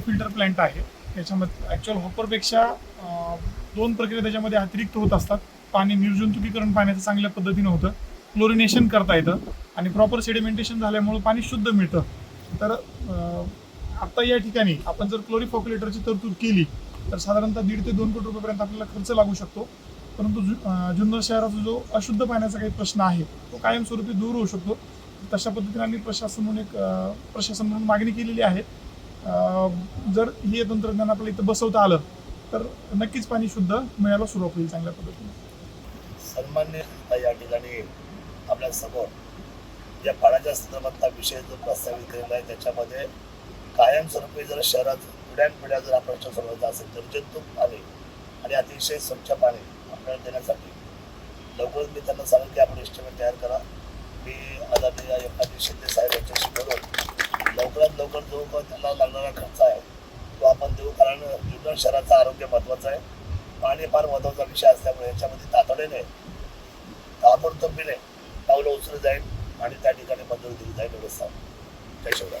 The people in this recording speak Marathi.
फिल्टर प्लांट आहे त्याच्यामध्ये ॲक्च्युअल हॉपरपेक्षा दोन प्रक्रिया त्याच्यामध्ये अतिरिक्त होत असतात. पाणी निर्जंतुकीकरण पाण्याचं चांगल्या पद्धतीनं होतं. क्लोरिनेशन करता येतं. आणि प्रॉपर सेडिमेंटेशन झाल्यामुळं पाणी शुद्ध मिळतं. तर आत्ता या ठिकाणी आपण जर क्लोरीफॉक्युलेटरची तरतूद केली तर साधारणतः दीड ते दोन कोटी रुपयापर्यंत आपल्याला खर्च लागू शकतो. परंतु जु जुन्नर शहराचा जो अशुद्ध पाण्याचा काही प्रश्न आहे तो कायमस्वरूपी दूर होऊ शकतो. तशा पद्धतीने आम्ही प्रशासन म्हणून एक प्रशासन म्हणून मागणी केलेली आहे. जर हे तंत्रज्ञान आपल्याला इथं बसवता आलं तर नक्कीच पाणी शुद्ध मिळायला सुरुवात होईल चांगल्या पद्धतीने. सन्मान्य या ठिकाणी आपल्यासमोर या पाण्याच्या संदर्भातला विषय जो प्रस्तावित केलेला आहे त्याच्यामध्ये कायमस्वरूपी जर शहरात पिढ्यानपिढ्या जर हा प्रश्न सोडवायचा असेल निर्जंतुक पाणी आणि अतिशय स्वच्छ पाणी आपल्याला देण्यासाठी लवकरच मी त्यांना सांगेन की आपण एस्टिमेट तयार करा. लवकरात लवकर जो का त्यांना लागणारा खर्च आहे तो आपण देऊ. कारण जुन्नर शहराचं आरोग्य महत्त्वाचं आहे. पाणी फार महत्त्वाचा विषय असल्यामुळे याच्यामध्ये तातडीने ताबडतोबीने पावलं उचलली जाईल आणि त्या ठिकाणी मंजुरी दिली जाईल एवढंच जय शिवराय.